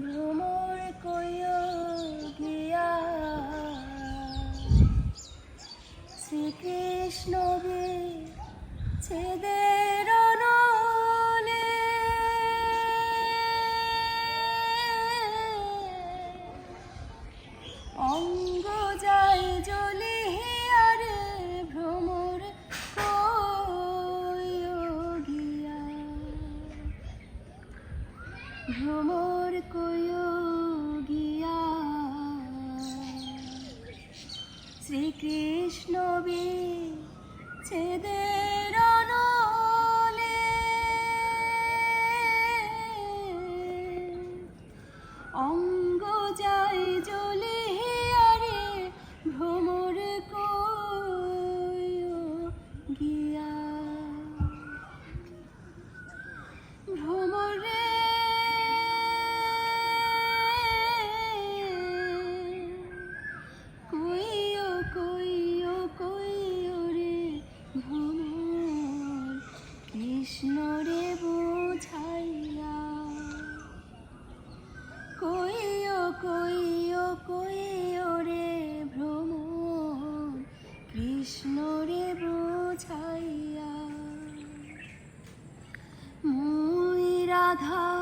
ভ্রমর কইও গিয়া। শ্রীকৃষ্ণ ছেদের অঙ্গ ভ্রমর কইও গিয়া শ্রীকৃষ্ণ বি ছেদের নলে অঙ্গ কৃষ্ণ রে বুঝাইয়া কইও কইও কইও রে ভ্রমর কৃষ্ণ রে বুঝাইয়া মুই রাধা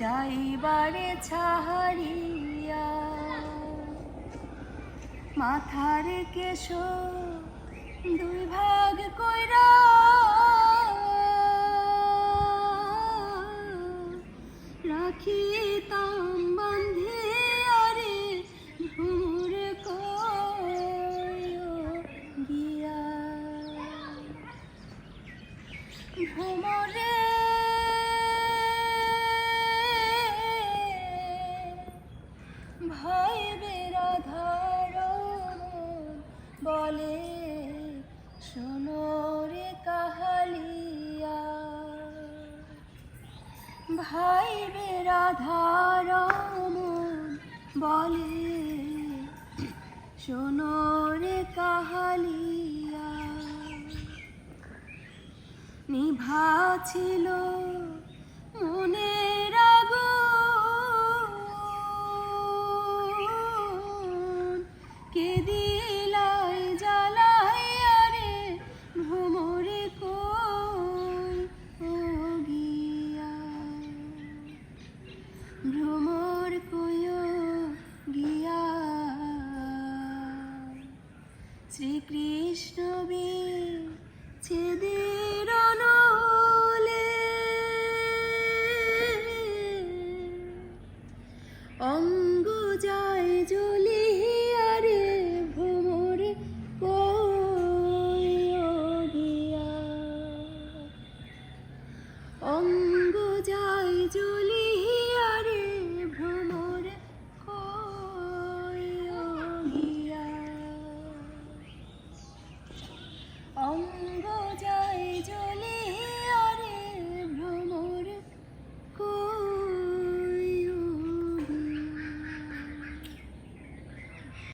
যাইবারে ছাহারিয়া। মাথার কেশ দুই ভাগ কইরা ভাই বেরাধার বলে, শোনো রে কাহালিয়া। ভাই বেরাধার বলে, শোনো রে কাহালিয়া। নিভা ছিল মনের কে দিলাই জ্বালাই আরে ভ্রমরে গিয়া শ্রীকৃষ্ণ বি ছেদের অনলে